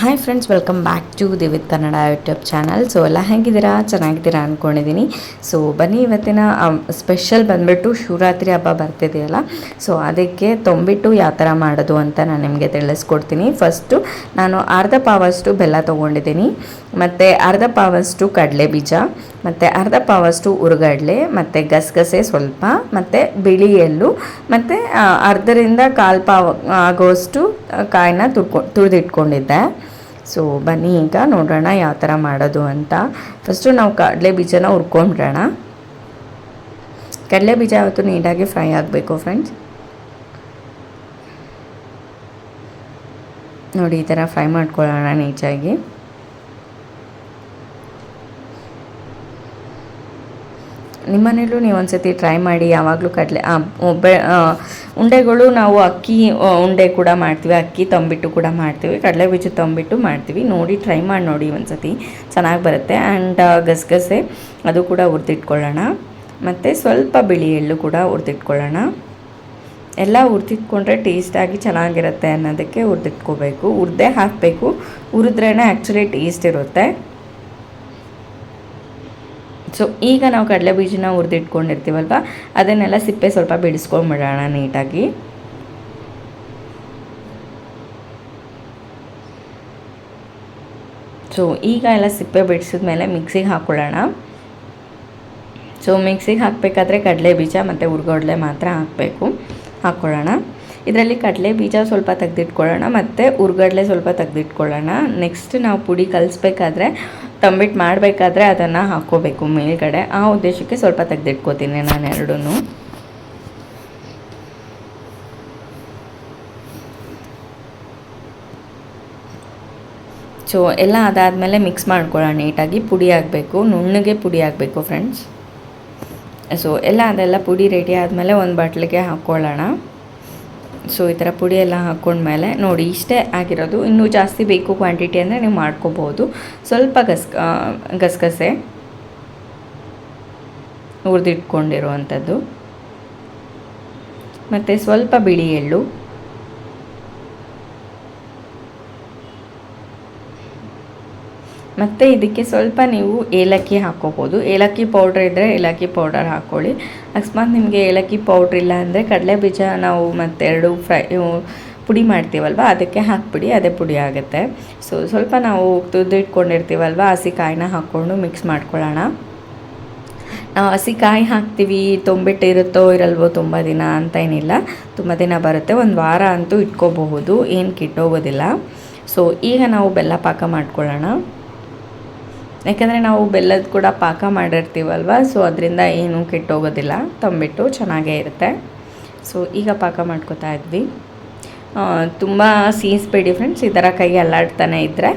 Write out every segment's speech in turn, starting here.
Hi friends welcome back to Divith Kannada YouTube channel so ಎಲ್ಲ ಹೇಗಿದ್ದೀರಾ? ಚೆನ್ನಾಗಿದ್ದೀರಾ ಅಂದ್ಕೊಂಡಿದ್ದೀನಿ ಸೊ ಬನ್ನಿ ಇವತ್ತಿನ ಸ್ಪೆಷಲ್ ಬಂದುಬಿಟ್ಟು ಶಿವರಾತ್ರಿ ಹಬ್ಬ ಬರ್ತಿದೆಯಲ್ಲ? ಸೊ ಅದಕ್ಕೆ ತೊಂಬಿಟ್ಟು ಯಾವ ಥರ ಮಾಡೋದು ಅಂತ ನಾನು ನಿಮಗೆ ತಿಳಿಸ್ಕೊಡ್ತೀನಿ. ಫಸ್ಟು ನಾನು ಅರ್ಧ ಪಾವಷ್ಟು ಬೆಲ್ಲ ತೊಗೊಂಡಿದ್ದೀನಿ. ಮತ್ತು ಅರ್ಧ ಪಾವಷ್ಟು ಕಡಲೆ ಬೀಜ ಮತ್ತು ಅರ್ಧ ಪಾವಷ್ಟು ಉರುಗಡ್ಲೆ, ಮತ್ತು ಗಸಗಸೆ ಸ್ವಲ್ಪ, ಮತ್ತು ಬಿಳಿ ಎಳ್ಳು, ಮತ್ತು ಅರ್ಧರಿಂದ ಕಾಲು ಪಾವ ಆಗೋಷ್ಟು ಕಾಯಿನ ತುರ್ಕೊ ತುಳಿದಿಟ್ಕೊಂಡಿದ್ದೆ ಸೊ ಬನ್ನಿ ಈಗ ನೋಡೋಣ ಯಾವ ಥರ ಮಾಡೋದು ಅಂತ. ಫಸ್ಟು ನಾವು ಕಡಲೆ ಬೀಜನ ಹುರ್ಕೊಂಡ್ಬಿಡೋಣ ಕಡಲೆ ಬೀಜ ಯಾವತ್ತು ನೀಟಾಗಿ ಫ್ರೈ ಆಗಬೇಕು ಫ್ರೆಂಡ್ಸ್ ನೋಡಿ ಈ ಥರ ಫ್ರೈ ಮಾಡ್ಕೊಳ್ಳೋಣ ನೀಟಾಗಿ. ನಿಮ್ಮನೇಲೂ ನೀವು ಒಂದು ಸತಿ ಟ್ರೈ ಮಾಡಿ, ಯಾವಾಗಲೂ ಕಡಲೆ ಬೆ ಉಂಡೆಗಳು ನಾವು ಅಕ್ಕಿ ಉಂಡೆ ಕೂಡ ಮಾಡ್ತೀವಿ, ಅಕ್ಕಿ ತಂಬಿಟ್ಟು ಕೂಡ ಮಾಡ್ತೀವಿ, ಕಡಲೆ ಬೀಜ ತಂಬಿಟ್ಟು ಮಾಡ್ತೀವಿ. ನೋಡಿ ಟ್ರೈ ಮಾಡಿ ನೋಡಿ ಒಂದು ಸತಿ ಚೆನ್ನಾಗಿ ಬರುತ್ತೆ. ಆ್ಯಂಡ್ ಗಸಗಸೆ, ಅದು ಕೂಡ ಹುರಿದಿಟ್ಕೊಳ್ಳೋಣ. ಮತ್ತು ಸ್ವಲ್ಪ ಬಿಳಿ ಎಳ್ಳು ಕೂಡ ಹುರಿದಿಟ್ಕೊಳ್ಳೋಣ. ಎಲ್ಲ ಹುರಿದಿಟ್ಕೊಂಡ್ರೆ ಟೇಸ್ಟಾಗಿ ಚೆನ್ನಾಗಿರುತ್ತೆ ಅನ್ನೋದಕ್ಕೆ ಹುರಿದಿಟ್ಕೋಬೇಕು. ಹುರಿದೇ ಹಾಕಬೇಕು. ಹುರಿದ್ರೇ ಆ್ಯಕ್ಚುಲಿ ಟೇಸ್ಟ್ ಇರುತ್ತೆ. ಸೊ ಈಗ ನಾವು ಕಡಲೆ ಬೀಜನ ಹುರಿದಿಟ್ಕೊಂಡಿರ್ತೀವಲ್ವ? ಅದನ್ನೆಲ್ಲ ಸಿಪ್ಪೆ ಸ್ವಲ್ಪ ಬಿಡಿಸ್ಕೊಂಡ್ಬಿಡೋಣ ನೀಟಾಗಿ. ಸೊ ಈಗ ಎಲ್ಲ ಸಿಪ್ಪೆ ಬಿಡಿಸಿದ್ಮೇಲೆ ಮಿಕ್ಸಿಗೆ ಹಾಕ್ಕೊಳ್ಳೋಣ. ಸೊ ಮಿಕ್ಸಿಗೆ ಹಾಕಬೇಕಾದ್ರೆ ಕಡಲೆ ಬೀಜ ಮತ್ತು ಹುರ್ಗಡ್ಲೆ ಮಾತ್ರ ಹಾಕಬೇಕು. ಹಾಕ್ಕೊಳ್ಳೋಣ. ಇದರಲ್ಲಿ ಕಡಲೆ ಬೀಜ ಸ್ವಲ್ಪ ತೆಗೆದಿಟ್ಕೊಳ್ಳೋಣ ಮತ್ತು ಹುರ್ಗಡ್ಲೆ ಸ್ವಲ್ಪ ತೆಗೆದಿಟ್ಕೊಳ್ಳೋಣ. ನೆಕ್ಸ್ಟ್ ನಾವು ಪುಡಿ ಕಲಿಸ್ಬೇಕಾದ್ರೆ ತಂಬಿಟ್ಟು ಮಾಡಬೇಕಾದ್ರೆ ಅದನ್ನು ಹಾಕ್ಕೋಬೇಕು ಮೇಲ್ಗಡೆ. ಆ ಉದ್ದೇಶಕ್ಕೆ ಸ್ವಲ್ಪ ತೆಗೆದಿಟ್ಕೋತೀನಿ ನಾನು ಎರಡೂ ಸೊ ಎಲ್ಲ ಅದಾದಮೇಲೆ ಮಿಕ್ಸ್ ಮಾಡ್ಕೊಳ್ಳೋಣ ನೀಟಾಗಿ. ಪುಡಿ ಆಗಬೇಕು ನುಣ್ಣಗೆ ಪುಡಿ ಆಗಬೇಕು ಫ್ರೆಂಡ್ಸ್ ಸೊ ಎಲ್ಲ ಅದೆಲ್ಲ ಪುಡಿ ರೆಡಿ ಆದಮೇಲೆ ಒಂದು ಬಾಟ್ಲಿಗೆ ಹಾಕ್ಕೊಳ್ಳೋಣ. ಸೊ ಈ ಥರ ಪುಡಿ ಎಲ್ಲ ಹಾಕ್ಕೊಂಡ್ಮೇಲೆ ನೋಡಿ, ಇಷ್ಟೇ ಆಗಿರೋದು. ಇನ್ನೂ ಜಾಸ್ತಿ ಬೇಕು ಕ್ವಾಂಟಿಟಿ ಅಂದರೆ ನೀವು ಮಾಡ್ಕೋಬೋದು. ಸ್ವಲ್ಪ ಗಸ್ ಗಸಗಸೆ ಹುರಿದಿಟ್ಕೊಂಡಿರುವಂಥದ್ದು. ಮತ್ತು ಸ್ವಲ್ಪ ಬಿಳಿ ಎಳ್ಳು. ಮತ್ತು ಇದಕ್ಕೆ ಸ್ವಲ್ಪ ನೀವು ಏಲಕ್ಕಿ ಹಾಕೋಬೋದು. ಏಲಕ್ಕಿ ಪೌಡ್ರ್ ಇದ್ದರೆ ಏಲಕ್ಕಿ ಪೌಡರ್ ಹಾಕ್ಕೊಳ್ಳಿ ಅಕಸ್ಮಾತ್ ನಿಮಗೆ ಏಲಕ್ಕಿ ಪೌಡ್ರ್ ಇಲ್ಲ ಅಂದರೆ ಕಡಲೆ ಬೀಜ ನಾವು ಮತ್ತೆರಡು ಫ್ರೈ ಪುಡಿ ಮಾಡ್ತೀವಲ್ವ, ಅದಕ್ಕೆ ಹಾಕ್ಬಿಡಿ, ಅದೇ ಪುಡಿ ಆಗುತ್ತೆ. ಸೊ ಸ್ವಲ್ಪ ನಾವು ತುದ್ದು ಇಟ್ಕೊಂಡಿರ್ತೀವಲ್ವ ಹಸಿ ಕಾಯಿನ ಹಾಕ್ಕೊಂಡು ಮಿಕ್ಸ್ ಮಾಡ್ಕೊಳ್ಳೋಣ. ನಾವು ಹಸಿ ಕಾಯಿ ಹಾಕ್ತೀವಿ ತೊಂಬಿಟ್ಟಿರುತ್ತೋ ಇರಲ್ವೋ ತುಂಬ ದಿನ ಅಂತ ಏನಿಲ್ಲ. ತುಂಬ ದಿನ ಬರುತ್ತೆ, ಒಂದು ವಾರ ಅಂತೂ ಇಟ್ಕೋಬಹುದು, ಏನು ಕಿಟ್ಟೋಗೋದಿಲ್ಲ. ಸೊ ಈಗ ನಾವು ಬೆಲ್ಲ ಪಾಕ ಮಾಡ್ಕೊಳ್ಳೋಣ. ಯಾಕಂದರೆ ನಾವು ಬೆಲ್ಲದ ಕೂಡ ಪಾಕ ಮಾಡಿರ್ತೀವಲ್ವ ಸೊ ಅದರಿಂದ ಏನು ಕೆಟ್ಟೋಗೋದಿಲ್ಲ, ತಂಬಿಟ್ಟು ಚೆನ್ನಾಗೇ ಇರುತ್ತೆ. ಸೊ ಈಗ ಪಾಕ ಮಾಡ್ಕೋತಾ ಇದ್ವಿ. ತುಂಬ ಸೀಸ್ಬೇಡಿ ಫ್ರೆಂಡ್ಸ್ ಈ ಥರ ಕೈ ಅಲ್ಲಾಡ್ತಾನೆ ಇದ್ದರೆ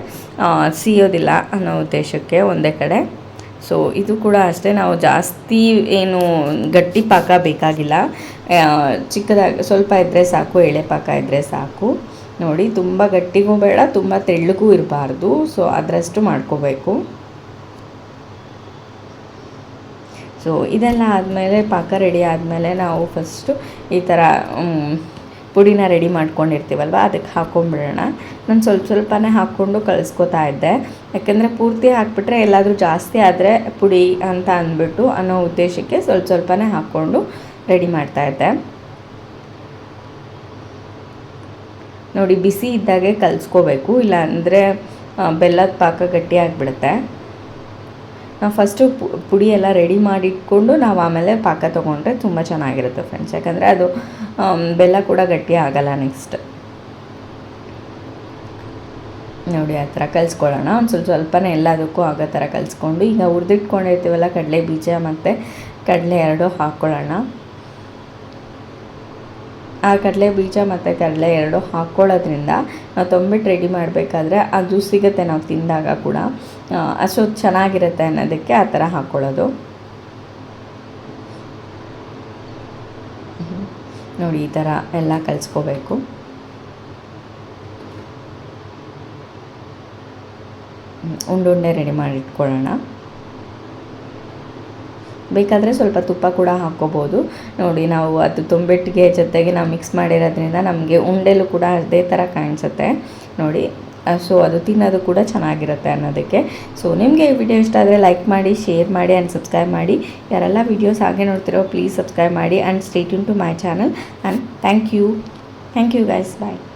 ಸಿಯೋದಿಲ್ಲ ಅನ್ನೋ ಉದ್ದೇಶಕ್ಕೆ ಒಂದೇ ಕಡೆ. ಸೊ ಇದು ಕೂಡ ಅಷ್ಟೇ, ನಾವು ಜಾಸ್ತಿ ಏನು ಗಟ್ಟಿ ಪಾಕ ಬೇಕಾಗಿಲ್ಲ. ಚಿಕ್ಕದಾಗಿ ಸ್ವಲ್ಪ ಇದ್ದರೆ ಸಾಕು, ಎಳೆ ಪಾಕ ಇದ್ದರೆ ಸಾಕು. ನೋಡಿ, ತುಂಬ ಗಟ್ಟಿಗೂ ಬೇಡ, ತುಂಬ ತೆಳ್ಳಗೂ ಇರಬಾರ್ದು. ಸೊ ಅದರಷ್ಟು ಮಾಡ್ಕೋಬೇಕು. ಸೊ ಇದೆಲ್ಲ ಆದಮೇಲೆ ಪಾಕ ರೆಡಿ ಆದಮೇಲೆ ನಾವು ಫಸ್ಟು ಈ ಥರ ಪುಡಿನ ರೆಡಿ ಮಾಡ್ಕೊಂಡಿರ್ತೀವಲ್ವ? ಅದಕ್ಕೆ ಹಾಕ್ಕೊಂಬಿಡೋಣ ನಾನು ಸ್ವಲ್ಪ ಸ್ವಲ್ಪನೇ ಹಾಕ್ಕೊಂಡು ಕಲಿಸ್ಕೊತಾ ಇದ್ದೆ. ಯಾಕೆಂದರೆ ಪೂರ್ತಿ ಹಾಕ್ಬಿಟ್ರೆ ಎಲ್ಲಾದರೂ ಜಾಸ್ತಿ ಆದರೆ ಪುಡಿ ಅಂತ ಅಂದ್ಬಿಟ್ಟು ಅನ್ನೋ ಉದ್ದೇಶಕ್ಕೆ ಸ್ವಲ್ಪ ಸ್ವಲ್ಪನೇ ಹಾಕ್ಕೊಂಡು ರೆಡಿ ಮಾಡ್ತಾ ಇದ್ದೆ. ನೋಡಿ, ಬಿಸಿ ಇದ್ದಾಗೆ ಕಲಿಸ್ಕೋಬೇಕು. ಇಲ್ಲ ಅಂದರೆ ಬೆಲ್ಲದ ಪಾಕ ಗಟ್ಟಿ ಆಗಿಬಿಡುತ್ತೆ. ನಾವು ಫಸ್ಟು ಪುಡಿ ಎಲ್ಲ ರೆಡಿ ಮಾಡಿಟ್ಕೊಂಡು ನಾವು ಆಮೇಲೆ ಪಾಕ ತೊಗೊಂಡ್ರೆ ತುಂಬ ಚೆನ್ನಾಗಿರುತ್ತೆ ಫ್ರೆಂಡ್ಸ್ ಯಾಕಂದರೆ ಅದು ಬೆಲ್ಲ ಕೂಡ ಗಟ್ಟಿ ಆಗಲ್ಲ ನೆಕ್ಸ್ಟ್ ನೋಡಿ ಆ ಥರ ಕಲಿಸ್ಕೊಳ್ಳೋಣ. ಒಂದು ಸ್ವಲ್ಪ ಸ್ವಲ್ಪನೇ ಎಲ್ಲದಕ್ಕೂ ಆಗೋ ಥರ ಕಲಿಸ್ಕೊಂಡು ಈಗ ಹುರಿದಿಟ್ಕೊಂಡಿರ್ತೀವಲ್ಲ ಕಡಲೆ ಬೀಜ ಮತ್ತು ಕಡಲೆ ಎರಡೂ ಹಾಕ್ಕೊಳ್ಳೋಣ ಆ ಕಡಲೆ ಬೀಜ ಮತ್ತು ಕಡಲೆ ಎರಡು ಹಾಕ್ಕೊಳ್ಳೋದ್ರಿಂದ ನಾವು ತೊಂಬಿಟ್ಟು ರೆಡಿ ಮಾಡಬೇಕಾದ್ರೆ ಅದು ಸಿಗುತ್ತೆ ನಾವು ತಿಂದಾಗ ಕೂಡ. ಅಷ್ಟು ಚೆನ್ನಾಗಿರುತ್ತೆ ಅನ್ನೋದಕ್ಕೆ ಆ ಥರ ಹಾಕ್ಕೊಳ್ಳೋದು ನೋಡಿ, ಈ ಥರ ಎಲ್ಲ ಕಲಿಸ್ಕೋಬೇಕು. ಉಂಡುಂಡೆ ರೆಡಿ ಮಾಡಿ ಇಟ್ಕೊಳ್ಳೋಣ. ಬೇಕಾದರೆ ಸ್ವಲ್ಪ ತುಪ್ಪ ಕೂಡ ಹಾಕ್ಕೋಬೋದು. ನೋಡಿ ನಾವು ಅದು ತುಂಬಿಟ್ಟಿಗೆ ಜೊತೆಗೆ ನಾವು ಮಿಕ್ಸ್ ಮಾಡಿರೋದ್ರಿಂದ ನಮಗೆ ಉಂಡೆಲು ಕೂಡ ಅದೇ ಥರ ಕಾಣಿಸುತ್ತೆ. ನೋಡಿ ಸೊ ಅದು ತಿನ್ನೋದು ಕೂಡ ಚೆನ್ನಾಗಿರುತ್ತೆ ಅನ್ನೋದಕ್ಕೆ. ಸೊ ನಿಮಗೆ ಈ ವಿಡಿಯೋ ಇಷ್ಟ ಆದರೆ ಲೈಕ್ ಮಾಡಿ ಶೇರ್ ಮಾಡಿ ಆ್ಯಂಡ್ ಸಬ್ಸ್ಕ್ರೈಬ್ ಮಾಡಿ. ಯಾರೆಲ್ಲ ವೀಡಿಯೋಸ್ ಹಾಗೆ ನೋಡ್ತಿರೋ ಪ್ಲೀಸ್ ಸಬ್ಸ್ಕ್ರೈಬ್ ಮಾಡಿ and state in to my channel and thank you thank you guys bye